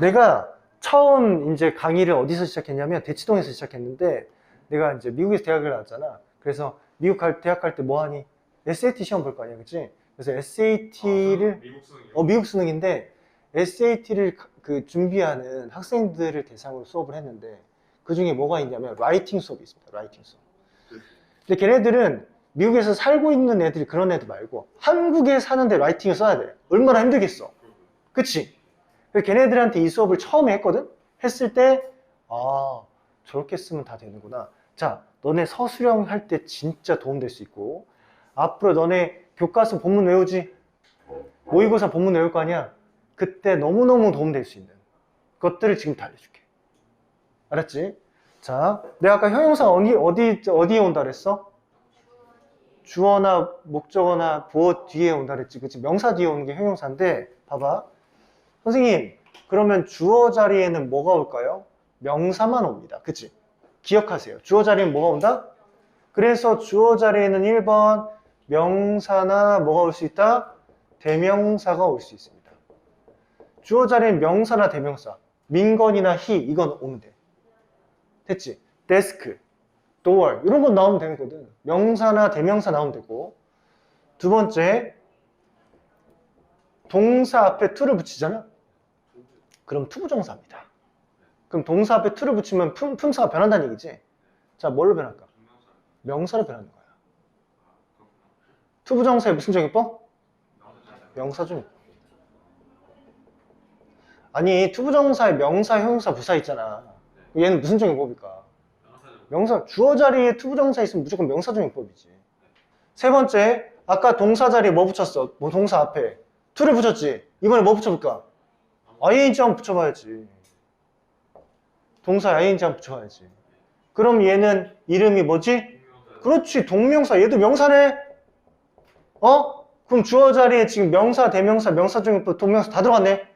내가 처음 이제 강의를 어디서 시작했냐면 대치동에서 시작했는데 내가 이제 미국에서 대학을 나왔잖아. 그래서 미국 갈 대학 갈 때 뭐 하니? SAT 시험 볼 거 아니야, 그치? 그래서 SAT를 미국 수능이요. 어 미국 수능인데 SAT를 그 준비하는 학생들을 대상으로 수업을 했는데 그 중에 뭐가 있냐면 라이팅 수업이 있습니다. 라이팅 수업. 근데 걔네들은 미국에서 살고 있는 애들이 그런 애들 말고 한국에 사는데 라이팅을 써야 돼. 얼마나 힘들겠어. 그치? 걔네들한테 이 수업을 처음에 했거든? 했을 때, 아, 저렇게 쓰면 다 되는구나. 자, 너네 서술형 할 때 진짜 도움될 수 있고, 앞으로 너네 교과서 본문 외우지? 모의고사 본문 외울 거 아니야? 그때 너무너무 도움될 수 있는 것들을 지금 다 알려줄게. 알았지? 자, 내가 아까 형용사 어디, 어디, 어디에 온다 그랬어? 주어나 목적어나 부어 뒤에 온다 그랬지. 그치? 명사 뒤에 오는 게 형용사인데, 봐봐. 선생님, 그러면 주어 자리에는 뭐가 올까요? 명사만 옵니다. 그치? 기억하세요. 주어 자리에는 뭐가 온다? 그래서 주어 자리에는 1번 명사나 뭐가 올 수 있다? 대명사가 올 수 있습니다. 주어 자리엔 명사나 대명사, 민건이나 히 이건 오면 돼. 됐지? 데스크, door 이런 건 나오면 되거든. 명사나 대명사 나오면 되고 두 번째 동사 앞에 to를 붙이잖아. 그럼 투부정사입니다. 그럼 동사 앞에 to를 붙이면 품, 품사가 변한다는 얘기지. 자, 뭘로 변할까? 명사로 변하는 거야. 투부정사의 무슨 정의법? 명사. 명사 중. 아니, 투부정사의 명사, 형용사, 부사 있잖아. 얘는 무슨 정의법일까? 명사죠. 명사, 주어 자리에 투부정사 있으면 무조건 명사 정의법이지. 세 번째, 아까 동사 자리에 뭐 붙였어? 뭐 동사 앞에. to를 붙였지? 이번에 뭐 붙여볼까? Ing 한번 붙여봐야지. 동사 ing 한번 붙여봐야지. 그럼 얘는 이름이 뭐지? 그렇지, 동명사. 얘도 명사네? 어? 그럼 주어 자리에 지금 명사, 대명사, 명사정의법, 동명사 다 들어갔네?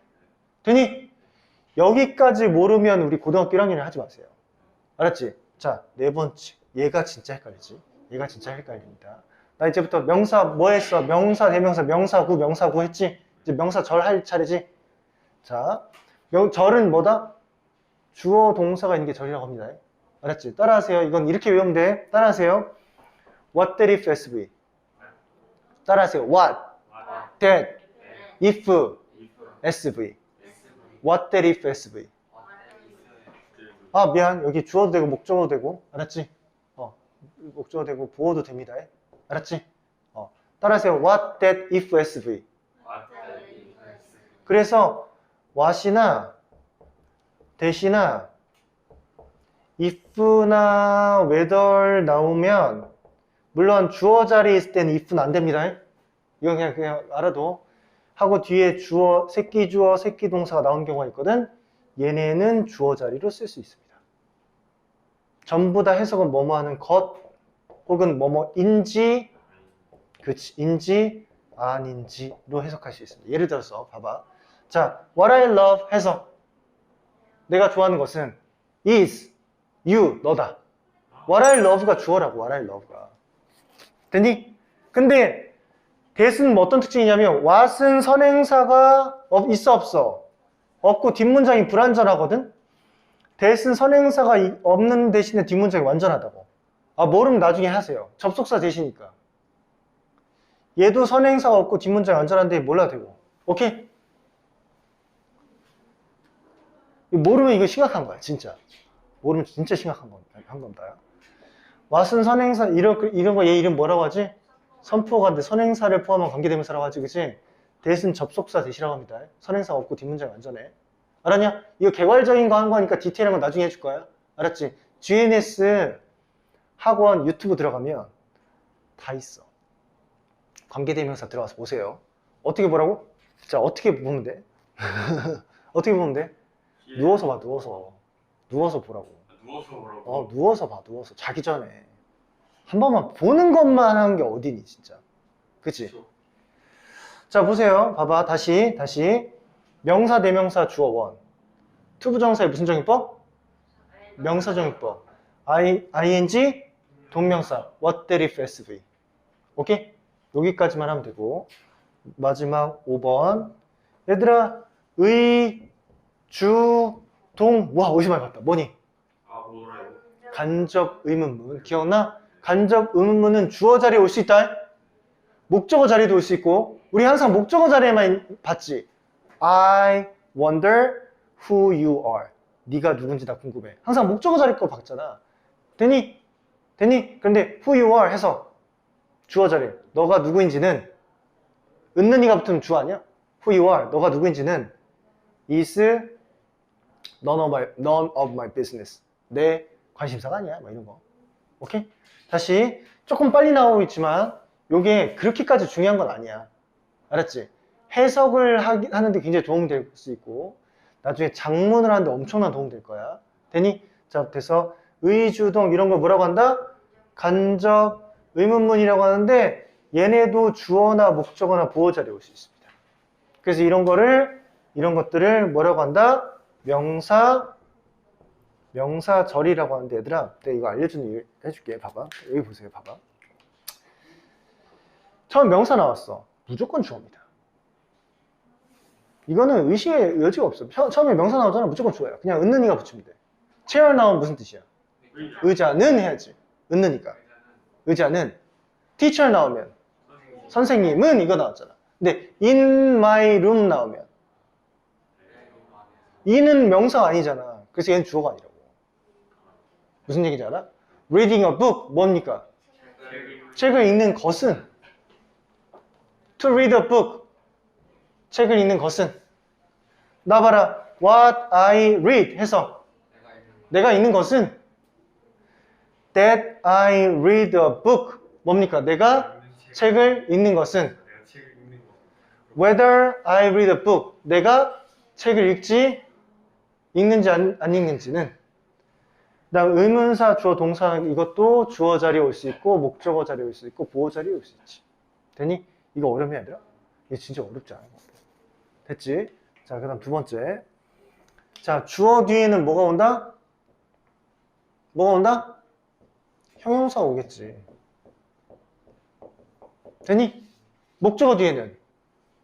되니? 여기까지 모르면 우리 고등학교 1학년에 하지 마세요. 알았지? 자, 네 번째. 얘가 진짜 헷갈리지? 얘가 진짜 헷갈립니다. 나 이제부터 명사 뭐 했어? 명사, 대명사, 명사구, 명사구 했지? 이제 명사 절 할 차례지? 자, 명, 절은 뭐다? 주어 동사가 있는 게 절이라고 합니다. 알았지? 따라하세요. 이건 이렇게 외우면 돼. 따라하세요. What that if SV? 따라하세요. What 아, that if. SV? What that if SV? 아 미안 여기 주어도 되고 목적어도 되고 알았지? 어 목적어 되고 부어도 됩니다. 알았지? 어 따라하세요. What that if SV? 그래서 what이나 that이나 if나 whether 나오면 물론 주어 자리에 있을 때는 if는 안 됩니다. 이건 그냥 그냥 알아도 하고 뒤에 주어 새끼 주어 새끼 동사가 나온 경우가 있거든. 얘네는 주어 자리로 쓸 수 있습니다. 전부 다 해석은 뭐뭐 하는 것 혹은 뭐뭐인지 그치 인지 아닌지로 해석할 수 있습니다. 예를 들어서 봐봐. 자, what I love 해석. 내가 좋아하는 것은 is you 너다. what I love가 주어라고 what I love가. 됐니? 근데 that은 뭐 어떤 특징이냐면 what은 선행사가 없- 있어 없어? 없고 뒷문장이 불완전하거든? that은 선행사가 이- 없는 대신에 뒷문장이 완전하다고. 아 모르면 나중에 하세요. 접속사 대시니까. 얘도 선행사가 없고 뒷문장이 완전한데 몰라도 되고. 오케이? 이거 모르면 이거 심각한 거야, 진짜. 모르면 진짜 심각한 겁니다. 한 겁니다. 왓은 선행사, 이런, 이런 거 얘 이름 뭐라고 하지? 선포가인데 선행사를 포함한 관계대명사라고 하지, 그치? 대신 접속사 대시라고 합니다. 선행사가 없고 뒷문장이 완전해. 알았냐? 이거 개괄적인 거 한 거니까 디테일한 건 나중에 해줄 거야. 알았지? GNS 학원 유튜브 들어가면 다 있어. 관계대명사 들어가서 보세요. 어떻게 보라고? 자, 어떻게 보면 돼? 어떻게 보면 돼? 누워서 봐, 누워서. 누워서 보라고. 누워서 보라고. 어, 누워서 봐, 누워서. 자기 전에. 한 번만 보는 것만 하는 게 어디니, 진짜. 그치? 그쵸. 자, 보세요. 봐봐. 다시, 다시. 명사, 대명사, 주어, 원. 투부정사의 무슨 정의법? 명사 정의법. I, ing, 동명사. What that if SV. 오케이? 여기까지만 하면 되고. 마지막 5번. 얘들아, 의, 주, 동, 와, 어디서 많이 봤다. 뭐니? 아 뭐래요? 간접 의문문. 기억나? 간접 의문문은 주어 자리에 올 수 있다. 목적어 자리에도 올 수 있고, 우리 항상 목적어 자리에만 봤지. I wonder who you are. 네가 누군지 나 궁금해. 항상 목적어 자리 거 봤잖아. 되니? 되니? 그런데 who you are 해서 주어 자리. 너가 누구인지는 은는이가 붙으면 주 아니야? who you are. 너가 누구인지는 is none of my, none of my business. 내 관심사가 아니야. 뭐 이런 거. 오케이? 다시 조금 빨리 나오고 있지만 요게 그렇게까지 중요한 건 아니야. 알았지? 해석을 하는데 굉장히 도움이 될 수 있고 나중에 장문을 하는데 엄청난 도움이 될 거야. 되니? 자, 그래서 의주동 이런 걸 뭐라고 한다? 간접 의문문이라고 하는데 얘네도 주어나 목적어나 보호 자리에 올수 있습니다. 그래서 이런 거를 이런 것들을 뭐라고 한다? 명사 명사절이라고 하는데 얘들아 내가 이거 알려주는 이유 해줄게. 봐봐. 여기 보세요. 봐봐. 처음 명사 나왔어. 무조건 주어입니다. 이거는 의심의 여지가 없어. 처, 처음에 명사 나오잖아. 무조건 주어야. 그냥 은는이가 붙이면 돼. 체열 나오면 무슨 뜻이야? 의자. 의자는 해야지. 은는이가. 의자는 teacher 나오면 선생님. 선생님은 이거 나왔잖아. 근데 in my room 나오면 이는 명사 아니잖아. 그래서 얘는 주어가 아니라고. 무슨 얘기인지 알아? Reading a book 뭡니까? 책을 읽는 것은 To read a book 책을 읽는 것은 나 봐라 What I read 해서 내가 읽는 것은 That I read a book 뭡니까? 내가 책을 읽는 것은. Whether I read a book 내가 책을 읽지 읽는지 안, 안 읽는지는 그다음 의문사 주어 동사 이것도 주어 자리에 올 수 있고 목적어 자리에 올 수 있고 보호 자리에 올 수 있지 되니? 이거 어렵냐 얘들아? 이게 진짜 어렵지 않은 것 같아 됐지? 자 그다음 두 번째 자 주어 뒤에는 뭐가 온다? 뭐가 온다? 형용사가 오겠지 되니? 목적어 뒤에는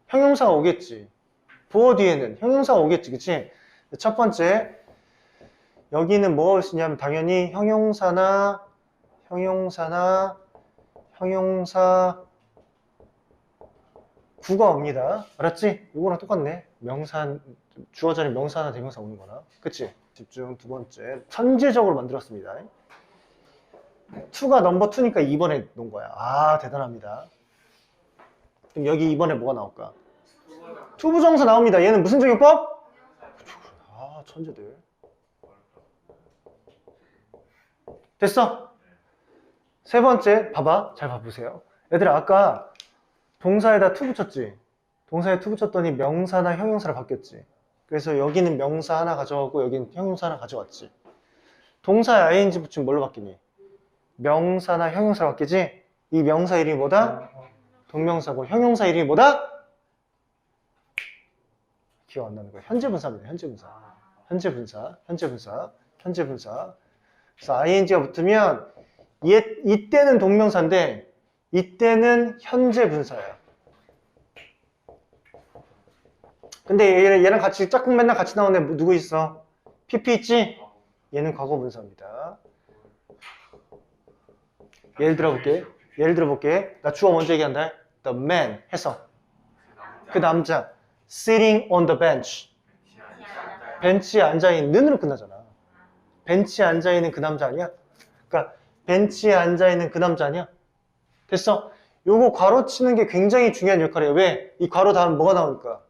형용사가 오겠지. 보어 뒤에는 형용사가 오겠지. 그치? 첫 번째, 여기는 뭐가 올 수 있냐면 당연히 형용사나, 형용사나, 형용사 구가 옵니다. 알았지? 이거랑 똑같네. 명사, 주어 자리 명사나 대명사 오는 거나. 그치? 집중 두 번째. 선제적으로 만들었습니다. 2가 넘버 2니까 2번에 놓은 거야. 아, 대단합니다. 그럼 여기 이번에 뭐가 나올까? 투부정사 나옵니다. 얘는 무슨 적용법? 아 천재들. 됐어? 세 번째 봐봐. 잘 봐보세요. 얘들아 아까 동사에다 투 붙였지? 동사에 투 붙였더니 명사나 형용사로 바뀌었지? 그래서 여기는 명사 하나 가져가고 여기는 형용사 하나 가져왔지? 동사에 ing 붙이면 뭘로 바뀌니? 명사나 형용사로 바뀌지? 이 명사 이름이 뭐다? 동명사고 형용사 이름이 뭐다? 기억 안 나는 거야. 현재 분사입니다. 현재 분사. 현재 분사. 현재 분사. 현재 분사. 그래서 ing가 붙으면 얘, 이때는 동명사인데 이때는 현재 분사야. 근데 얘, 얘랑 같이 짝꿍 맨날 같이 나오는 애 누구 있어? PP 있지? 얘는 과거 분사입니다. 예를 들어볼게. 예를 들어볼게. 나 주어 먼저 얘기한다. The man 해서 그 남자 sitting on the bench 벤치에 앉아 있는 으로 끝나잖아. 벤치에 앉아 있는 그 남자 아니야? 그러니까 벤치에 앉아 있는 그 남자 아니야? 됐어. 요거 괄호 치는 게 굉장히 중요한 역할이에요. 왜? 이 괄호 다음 뭐가 나오니까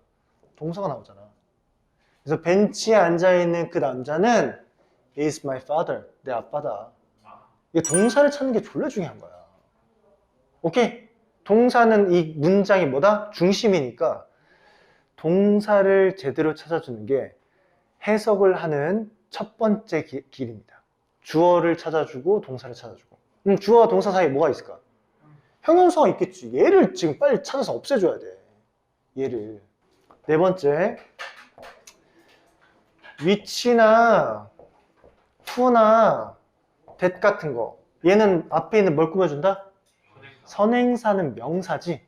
동사가 나오잖아. 그래서 벤치에 앉아 있는 그 남자는 is my father. 내 아빠다. 이게 동사를 찾는 게 졸라 중요한 거야. 오케이? 동사는 이 문장이 뭐다? 중심이니까 동사를 제대로 찾아주는 게 해석을 하는 첫 번째 기- 길입니다. 주어를 찾아주고 동사를 찾아주고. 그럼 주어와 동사 사이에 뭐가 있을까? 형용사가 있겠지. 얘를 지금 빨리 찾아서 없애줘야 돼. 얘를. 네 번째. 위치나 후나 that 같은 거. 얘는 앞에 있는 뭘 꾸며준다? 선행사는 명사지.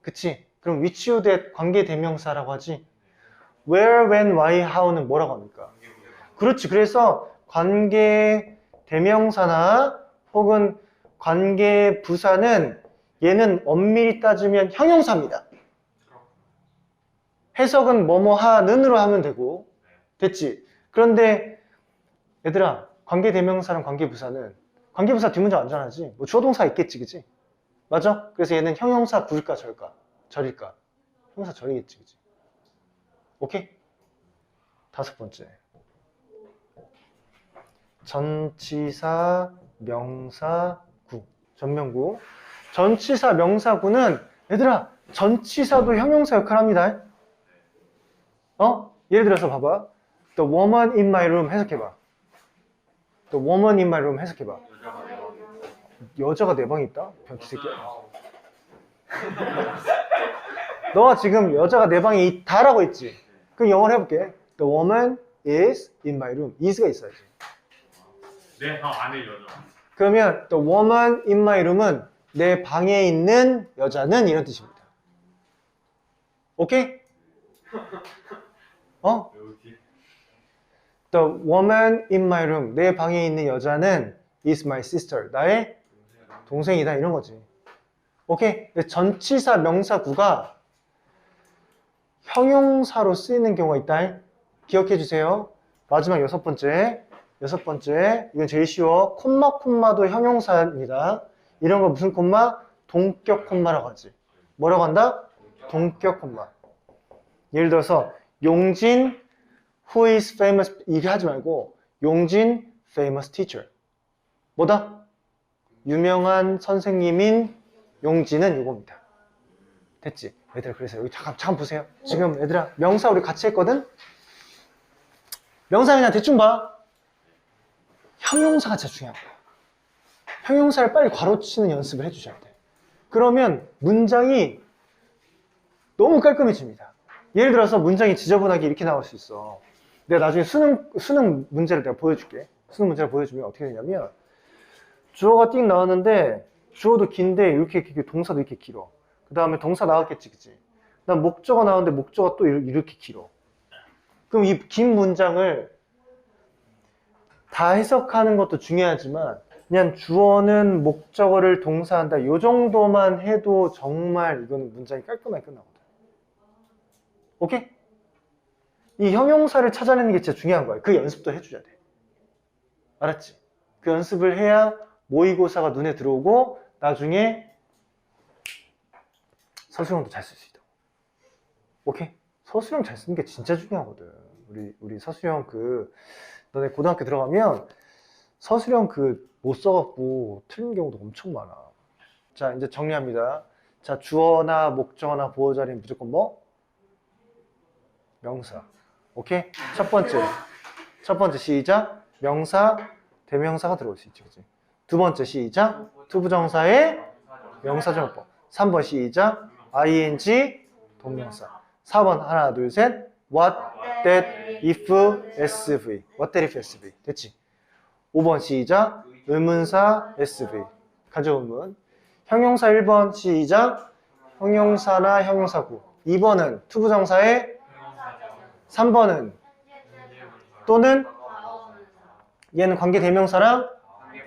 그치? 그럼 위치후 대 관계 대명사라고 하지. where, when, why, how는 뭐라고 합니까? 그렇지. 그래서 관계 대명사나 혹은 관계 부사는 얘는 엄밀히 따지면 형용사입니다. 해석은 뭐뭐 하는으로 하면 되고 됐지. 그런데 얘들아 관계 대명사랑 관계 부사는 관계 부사 뒷문장 안전하지. 뭐 주어 동사 있겠지, 그지? 맞아? 그래서 얘는 형용사 구일까 절까? 절일까? 형용사 절이겠지, 그지? 오케이? 다섯 번째. 전치사 명사구. 전명구. 전치사 명사구는 얘들아 전치사도 형용사 역할을 합니다. 어? 예를 들어서 봐봐. The woman in my room 해석해봐. The woman in my room 해석해봐. 여자가 내 방에 있다? 변기 새끼야. 너가 지금 여자가 내 방에 있다라고 했지. 그럼 영어로 해볼게. The woman is in my room. is가 있어야지. 내 방 안에 여자. 그러면 the woman in my room은 내 방에 있는 여자는 이런 뜻입니다. 오케이? 어? The woman in my room. 내 방에 있는 여자는 is my sister. 나의 동생이다. 이런 거지. 오케이? 전치사 명사구가 형용사로 쓰이는 경우가 있다. 기억해 주세요. 마지막 여섯 번째. 여섯 번째. 이건 제일 쉬워. 콤마 콤마도 형용사입니다. 이런 거 무슨 콤마? 동격 콤마라고 하지. 뭐라고 한다? 동격 콤마. 예를 들어서 용진 who is famous 이게 하지 말고 용진 famous teacher. 뭐다? 유명한 선생님인 용진은 이겁니다. 됐지? 얘들아 그래서 여기 잠깐 잠깐 보세요. 지금 얘들아 명사 우리 같이 했거든? 명사 그냥 대충 봐. 형용사가 진짜 중요한 거야. 형용사를 빨리 괄호치는 연습을 해주셔야 돼. 그러면 문장이 너무 깔끔해집니다. 예를 들어서 문장이 지저분하게 이렇게 나올 수 있어. 내가 나중에 수능, 수능 문제를 내가 보여줄게. 수능 문제를 보여주면 어떻게 되냐면, 주어가 띵 나왔는데, 주어도 긴데, 이렇게, 이렇게 동사도 이렇게 길어. 그 다음에 동사 나왔겠지, 그치? 그 다음 목적어 나왔는데, 목적어 또 이렇게 길어. 그럼 이 긴 문장을 다 해석하는 것도 중요하지만, 그냥 주어는 목적어를 동사한다. 이 정도만 해도 정말 이거는 문장이 깔끔하게 끝나거든. 오케이? 이 형용사를 찾아내는 게 진짜 중요한 거야. 그 연습도 해줘야 돼. 알았지? 그 연습을 해야 모의고사가 눈에 들어오고 나중에 서술형도 잘 쓸 수 있다고. 오케이? 서술형 잘 쓰는 게 진짜 중요하거든. 우리 우리 서술형 그 너네 고등학교 들어가면 서술형 그 못 써갖고 틀린 경우도 엄청 많아. 자 이제 정리합니다. 자 주어나 목적어나 보호 자리는 무조건 뭐? 명사. 오케이? 첫 번째. 첫 번째 시작. 명사, 대명사가 들어올 수 있지. 그치? 두 번째 시작. 투부정사의 명사정법. 3번 시작. Ing, 동명사. 4번 하나, 둘, 셋. what, that, if, sv. what, that, if, sv. 됐지? 5번 시작. 의문사, sv. 가져오문. 형용사 1번 시작. 형용사나 형용사구. 2번은 투부정사의 3번은 또는 얘는 관계 대명사랑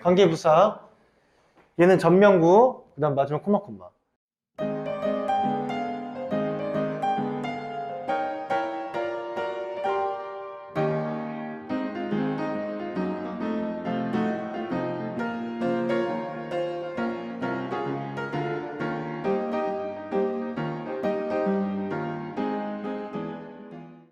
관계 부사 얘는 전명구 그 다음 마지막 콤마 콤마